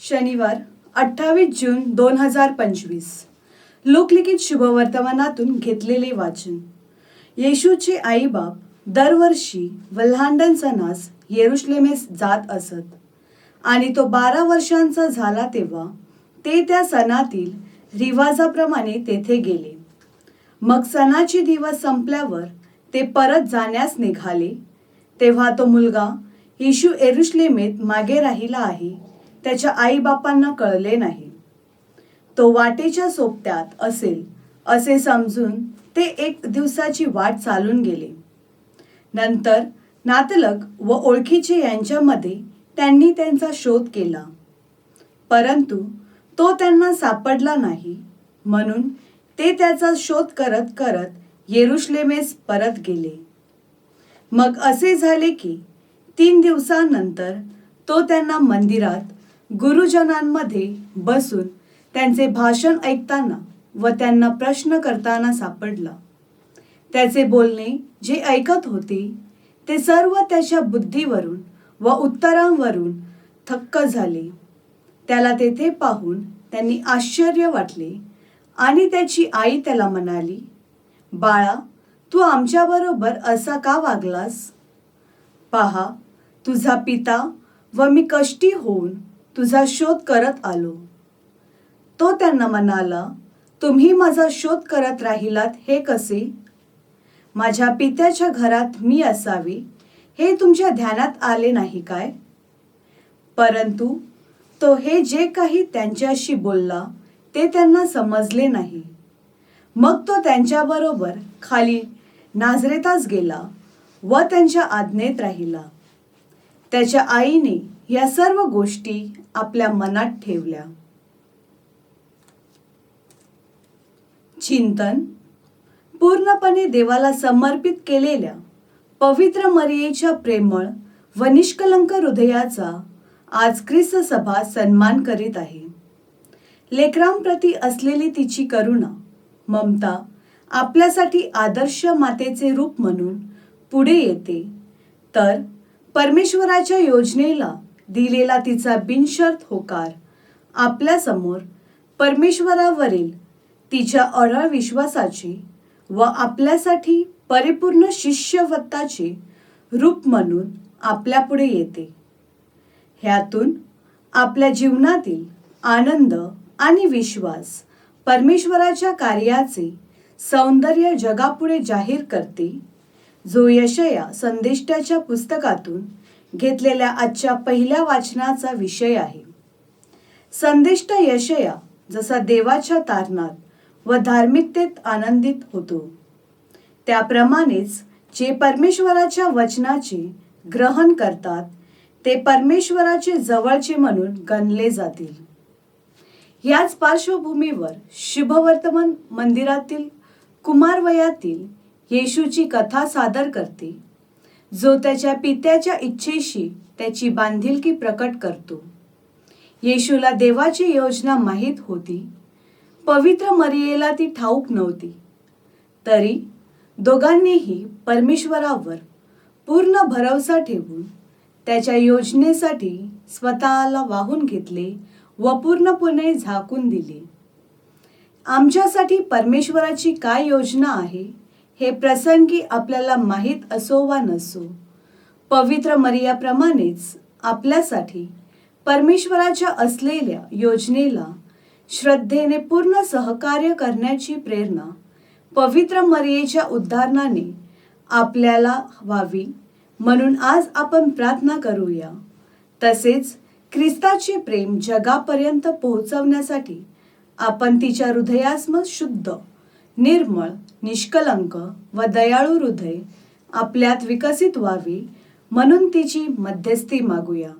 शनिवार अठ्ठावीस जून दोन हजार पंचवीस. लोकलिखित शुभवर्तमानातून घेतलेले वाचन. येशूचे आईबाप दरवर्षी वल्हांडन सणास येरुश्लेमेस जात असत आणि तो बारा वर्षांचा झाला तेव्हा ते त्या सणातील रिवाजाप्रमाणे तेथे गेले. मग सणाचे दिवस संपल्यावर ते परत जाण्यास निघाले. तेव्हा तो मुलगा येशू एरुश्लेमेत मागे राहिला आहे. त्याच्या आईबापांना कळले नाही. तो वाटेच्या सोबत्यात असेल असे समजून ते एक दिवसाची वाट चालून गेले. नंतर नातलग व ओळखीचे यांच्यामध्ये त्यांनी त्यांचा शोध केला. परंतु तो त्यांना सापडला नाही म्हणून ते त्याचा शोध करत करत येरुश्लेमेस परत गेले. मग असे झाले की तीन दिवसानंतर तो त्यांना मंदिरात गुरुजनांमध्ये बसून त्यांचे भाषण ऐकताना व त्यांना प्रश्न करताना सापडला. त्याचे बोलणे जे ऐकत होते ते सर्व त्याच्या बुद्धीवरून व उत्तरांवरून थक्क झाले. त्याला तेथे पाहून त्यांनी आश्चर्य वाटले आणि त्याची आई त्याला म्हणाली बाळा तू आमच्याबरोबर असा का वागलास? पहा तुझा पिता व मी कष्टी होऊन तुझा शोध करत आलो. तो त्यांना म्हणाला तुम्ही माझा शोध करत राहिलात हे कसे? माझ्या पित्याच्या घरात मी असावे हे तुमच्या ध्यानात आले नाही काय? परंतु तो हे जे काही त्यांच्याशी बोलला ते त्यांना समजले नाही. मग तो त्यांच्याबरोबर खाली नाझरेतास गेला व त्यांच्या आज्ञेत राहिला. त्याच्या आईने या सर्व गोष्टी आपल्या मनात ठेवल्या. चिंतन पूर्णपणे देवाला समर्पित केलेल्या पवित्र मरियेच्या प्रेमळ व निष्कलंक हृदयाचा आज ख्रिस्त सभा सन्मान करीत आहे. लेकरांप्रती असलेली तिची करुणा ममता आपल्यासाठी आदर्श मातेचे रूप म्हणून पुढे येते. तर परमेश्वराच्या योजनेला दिलेला तिचा बिनशर्त होकार आपल्यासमोर परमेश्वरावरील तिच्या अढळ विश्वासाचे व आपल्यासाठी परिपूर्ण शिष्यवत्ताचे रूप म्हणून आपल्यापुढे येते. ह्यातून आपल्या जीवनातील आनंद आणि विश्वास परमेश्वराच्या कार्याचे सौंदर्य जगापुढे जाहीर करते जो यशया संदेष्टाच्या पुस्तकातून घेतलेल्या आजच्या पहिल्या वाचनाचा विषय आहे. संदिष्ट यशया जसा देवाच्या तारणात व धार्मिकतेत आनंदित होतो त्याप्रमाणेच जे परमेश्वराच्या वचनाचे ग्रहण करतात ते परमेश्वराचे जवळचे म्हणून गणले जातील. याच पार्श्वभूमीवर शुभवर्तमान मंदिरातील कुमारवयातील येशूची कथा सादर करते. जो त्याच्या पित्याच्या इच्छेशी त्याची बांधिलकी प्रकट करतो. येशूला देवाची योजना माहीत होती. पवित्र मरियेला ती ठाऊक नव्हती. तरी दोघांनीही परमेश्वरावर पूर्ण भरवसा ठेवून त्याच्या योजनेसाठी स्वतःला वाहून घेतले व पूर्णपणे झाकून दिले. आमच्यासाठी परमेश्वराची काय योजना आहे? हे प्रसंगी आपल्याला माहीत असो वा नसो पवित्र मरियाप्रमाणेच आपल्यासाठी परमेश्वराच्या असलेल्या योजनेला श्रद्धेने पूर्ण सहकार्य करण्याची प्रेरणा पवित्र मरियेच्या उद्धारणाने आपल्याला व्हावी म्हणून आज आपण प्रार्थना करूया. तसेच ख्रिस्ताचे प्रेम जगापर्यंत पोहोचवण्यासाठी आपण तिच्या हृदयास्म शुद्ध निर्मळ निष्कलंक व दयाळू हृदय आपल्यात विकसित व्हावी म्हणून तिची मध्यस्थी मागूया.